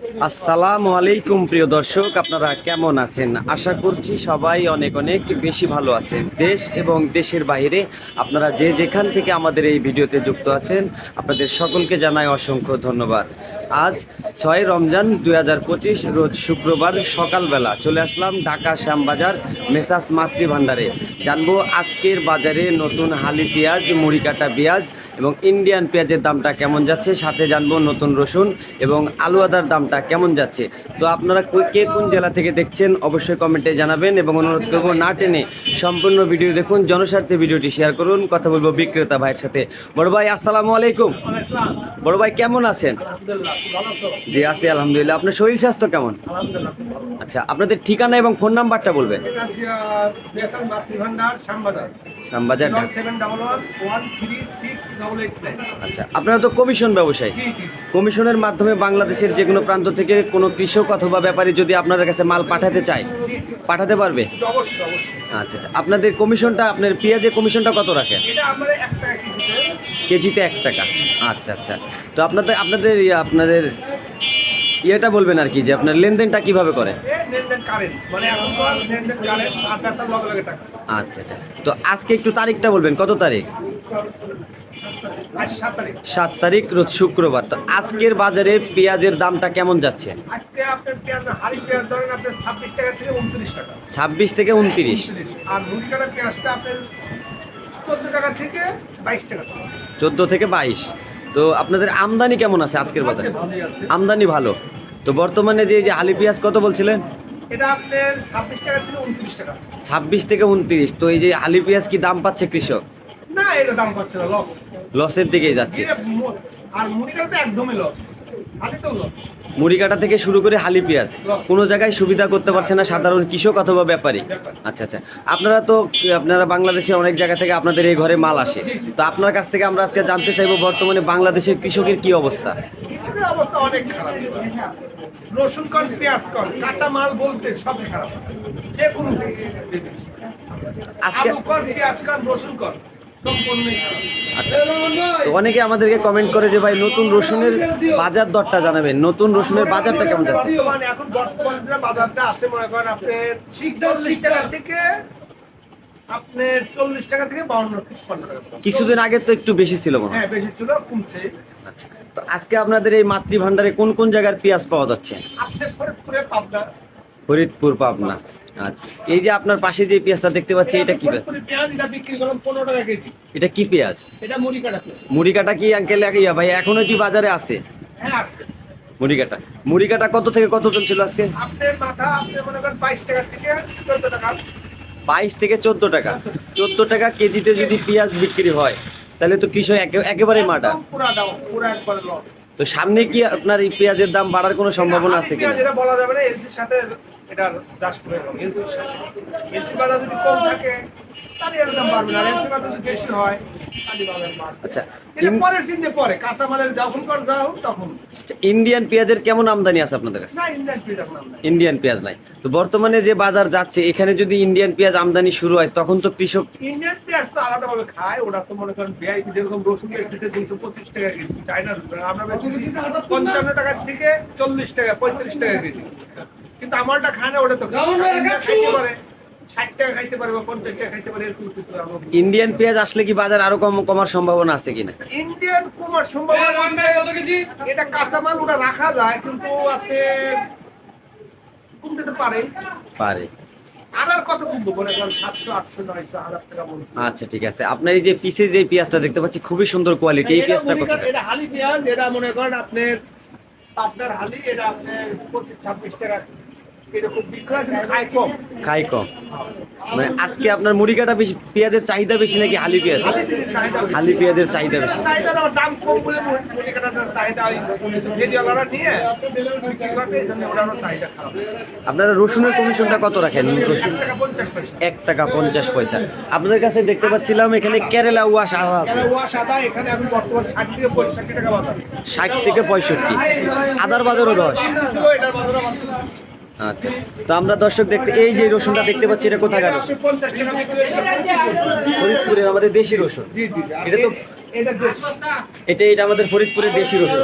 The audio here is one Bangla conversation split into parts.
আসসালামু আলাইকুম, প্রিয় দর্শক, আপনারা কেমন আছেন? আশা করছি সবাই অনেক অনেক বেশি ভালো আছেন। দেশ এবং দেশের বাইরে আপনারা যে যেখান থেকে আমাদের এই ভিডিওতে যুক্ত আছেন, আপনাদের সকলকে জানাই অসংখ্য ধন্যবাদ। আজ ছয় রমজান দুই হাজার পঁচিশ, রোজ শুক্রবার সকালবেলা চলে আসলাম ঢাকা শ্যামবাজার মেসাস মাতৃভাণ্ডারে। জানব আজকের বাজারে নতুন হালি পেঁয়াজ মুড়ি কাটা পেঁয়াজ এবং ইন্ডিয়ান পেঁয়াজের দামটা কেমন যাচ্ছে সাথে জানব নতুন রসুন এবং আলু আদার দামটা কেমন যাচ্ছে। তো আপনারা কে কোন জেলা থেকে দেখছেন অবশ্যই কমেন্টে জানাবেন এবং অনুরোধ করব না টেনে সম্পূর্ণ ভিডিও দেখুন জনস্বার্থে ভিডিওটি শেয়ার করুন কথা বলব বিক্রেতা ভাইয়ের সাথে। বড় ভাই আসসালামু আলাইকুম। বড় ভাই কেমন আছেন? জি আছি আলহামদুলিল্লাহ। আপনার শরীর স্বাস্থ্য কেমন? আচ্ছা আপনাদের ঠিকানা এবং ফোন নাম্বারটা বলবেন। শ্যামবাজার। আচ্ছা আপনারা তো কমিশন ব্যবসায়ী। কমিশনের মাধ্যমে বাংলাদেশের যে কোনো প্রান্ত থেকে কোনো কৃষক অথবা ব্যাপারী যদি আপনাদের কাছে মাল পাঠাতে চায়, পাঠাতে পারবে? আচ্ছা আচ্ছা আপনাদের কমিশনটা, আপনার পেঁয়াজের কমিশনটা কত রাখেন? কেজিতে এক টাকা। আচ্ছা আচ্ছা তো আপনাদের আপনাদের আপনাদের ইয়েটা বলবেন আর কি, যে আপনার লেনদেনটা কীভাবে করে? আচ্ছা আচ্ছা তো আজকে একটু তারিখটা বলবেন, কত তারিখ? সাত তারিখ রোজ শুক্রবার। তো আজকের বাজারে পেঁয়াজের দামটা কেমন যাচ্ছে? আজকে আপনার পেঁয়াজ হাড়ি পেঁয়াজ ধরেন আপনার ছাব্বিশ টাকা থেকে উনত্রিশ টাকা। ছাব্বিশ থেকে উনত্রিশ। আর মুড়ি কাটা পেঁয়াজটা আপনার চোদ্দ টাকা থেকে বাইশ টাকা। চোদ্দ থেকে বাইশ। তো আপনাদের আমদানি কেমন আছে আজকের বাজারে। আমদানি ভালো। তো বর্তমানে যে এই যে আলি পেঁয়াজ কত বলছিলেন? এটা আপনার ছাব্বিশ টাকা থেকে উনত্রিশ টাকা। ছাব্বিশ থেকে উনত্রিশ। তো এই যে আলি পেঁয়াজ কি দাম পাচ্ছে কৃষক? না এটা দাম পাচ্ছে না লস লসের দিকেই যাচ্ছে। আর মুড়ি কাটা তো একদমই লস হালি তো লস মুড়ি কাটা থেকে শুরু করে হালি পেঁয়াজ। কোনো জায়গায় সুবিধা করতে পারছে না সাধারণ কৃষক অথবা ব্যাপারী। আচ্ছা আচ্ছা। আপনারা তো আপনারা বাংলাদেশের অনেক জায়গা থেকে আপনাদের এই ঘরে মাল আসে। তো আপনার কাছ থেকে আমরা আজকে জানতে চাইব বর্তমানে বাংলাদেশের কৃষকের কি অবস্থা? অবস্থা অনেক খারাপ। রসুন পেঁয়াজ কাঁচা মাল বলতে সব খারাপ। যে কোনো আজকে পেঁয়াজ রসুন আচ্ছা তো অনেকে আমাদেরকে কমেন্ট করে যে ভাই নতুন রসুনের বাজার দরটা জানাবেন। নতুন রসুনের বাজারটা কেমন যাচ্ছে? এখন বর্তমান বাজারটা আছে মনে করেন আপনার টাকা থেকে আপনার চল্লিশ টাকা থেকে বাউন্ন টাকা কিছুদিন আগে তো একটু বেশি ছিল মনে হয়। বেশি ছিল কমছে। আচ্ছা তো আজকে আপনাদের এই মাতৃভাণ্ডারে কোন কোন জায়গার পেঁয়াজ পাওয়া যাচ্ছে? আপনার পাবনা। ফরিদপুর পাবনা। আচ্ছা এই যে আপনার পাশে যে পেঁয়াজটা দেখতে পাচ্ছি, এটা কি? এটা কি পেঁয়াজ? মুড়ি কাটা কি আঙ্কেল ভাই, এখনও কি বাজারে আছে? মুড়ি কাটা মুড়ি কাটা কত থেকে কত চলছিল আজকে? বাইশ থেকে চোদ্দ টাকা। চোদ্দ টাকা কেজিতে যদি পেঁয়াজ বিক্রি হয়, তাহলে তো কৃষক একে- একেবারে মাটা তো সামনে কি আপনার এই পেঁয়াজের দাম বাড়ার কোনো সম্ভাবনা আছে কিনা? যেটা বলা যাবে না, এলসির সাথে এটার দাস করে এলসির বাজার যদি কম থাকে হয় আচ্ছা আচ্ছা, ইন্ডিয়ান পেঁয়াজের কেমন আমদানি আছে আপনাদের কাছে? ইন্ডিয়ান পেয়ে এখন আমরা ইন্ডিয়ান পেঁয়াজ নাই। তো বর্তমানে যে বাজার যাচ্ছে এখানে যদি ইন্ডিয়ান পেঁয়াজ আমদানি শুরু হয় তখন তো কৃষক ইন্ডিয়ান পেঁয়াজ তো আলাদা ভাবে খায় ওরা তো মনে করেন ভিআইপি যেরকম রসুন বেচতেছে দুইশো পঁচিশ টাকা কেজি চায়না আমরা পঞ্চান্ন টাকা থেকে চল্লিশ টাকা পঁয়ত্রিশ টাকা কেজি। কিন্তু আমারটা খায় না ওটা তো খাইতে পারে। ইন্ডিয়ান পেঁয়াজ আসলে কি বাজার আরও কম কমার সম্ভাবনা আছে কিনা? ইন্ডিয়ান কুমার সম্ভাবনা এটা কাঁচামাল ওটা রাখা যায় কিন্তু আপনি কমতে তো পারে। পারে। আচ্ছা ঠিক আছে। আপনার এই যে পিসে যে পেঁয়াজটা দেখতে পাচ্ছি খুবই সুন্দর কোয়ালিটি এই পেঁয়াজটা কত এটা হালি পেঁয়াজ এটা মনে করেন আপনার আপনার হালি এটা আপনার পঁচিশ ছাব্বিশ টাকা। খাই কম। মানে আজকে আপনার মুড়ি কাটা বেশি, পেঁয়াজের চাহিদা বেশি নাকি হালি পেঁয়াজ? হালি পেঁয়াজের চাহিদা বেশি। আপনারা রসুনের কমিশনটা কত রাখেন? রসুন এক টাকা পঞ্চাশ পয়সা। আপনাদের কাছে দেখতে পাচ্ছিলাম এখানে কেরালা ওয়াশ আদা ষাট থেকে পঁয়ষট্টি। আদার বাজারও দশ। বাজার আচ্ছা। তো আমরা দর্শক দেখতে এই যে রসুনটা দেখতে পাচ্ছি এটা কোথাকার এটা রসুন? ফরিদপুরের আমাদের দেশি রসুন। এটা তো- এটা এটা আমাদের ফরিদপুরের দেশি রসুন।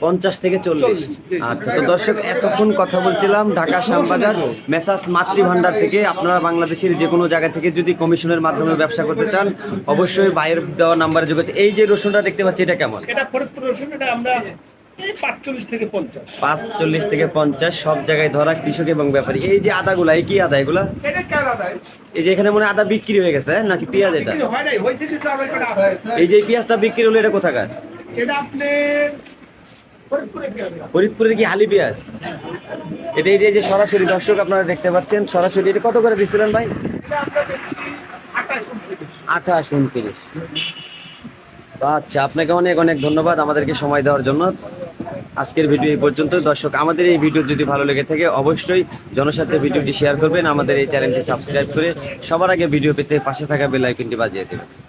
পঞ্চাশ থেকে চল্লিশ। আচ্ছা তো দর্শক এতক্ষণ কথা বলছিলাম ঢাকা শ্যামবাজার মেসাস মাতৃ ভান্ডার থেকে। আপনারা বাংলাদেশের যে কোনো জায়গা থেকে যদি কমিশনের মাধ্যমে ব্যবসা করতে চান অবশ্যই বাইরের দেওয়া নাম্বারে যোগাযোগ এই যে রসুনটা দেখতে পাচ্ছি এটা কেমন? এটা ফরিদপুর রসুন এটা আমরা পাঁচচল্লিশ থেকে পঞ্চাশ। পাঁচ চল্লিশ থেকে পঞ্চাশ সব জায়গায় ধরা কৃষক এবং ব্যাপারী। এই যে আদাগুলা এই কি আদা এগুলা? এই যে এখানে মনে আদা বিক্রি হয়ে গেছে? নাকি পেঁয়াজ এটা? এই যে পেঁয়াজটা বিক্রি হলো এটা কোথাকার? এটা আপনি? ফরিদপুরের কি হালি পেঁয়াজ? এটা এই যে- সরাসরি দর্শক আপনারা দেখতে পাচ্ছেন সরাসরি এটা কত করে দিচ্ছিলেন ভাই? আঠাশ উনত্রিশ। আচ্ছা আপনাকে অনেক অনেক ধন্যবাদ আমাদেরকে সময় দেওয়ার জন্য। আজকের ভিডিও এই পর্যন্ত। দর্শক, আমাদের এই ভিডিও যদি ভালো লেগে থাকে, অবশ্যই জনস্বার্থে ভিডিওটি শেয়ার করবেন। আমাদের এই চ্যানেলটি সাবস্ক্রাইব করে সবার আগে ভিডিও পেতে পাশে থাকা বেলাইকনটি বাজিয়ে দেবেন।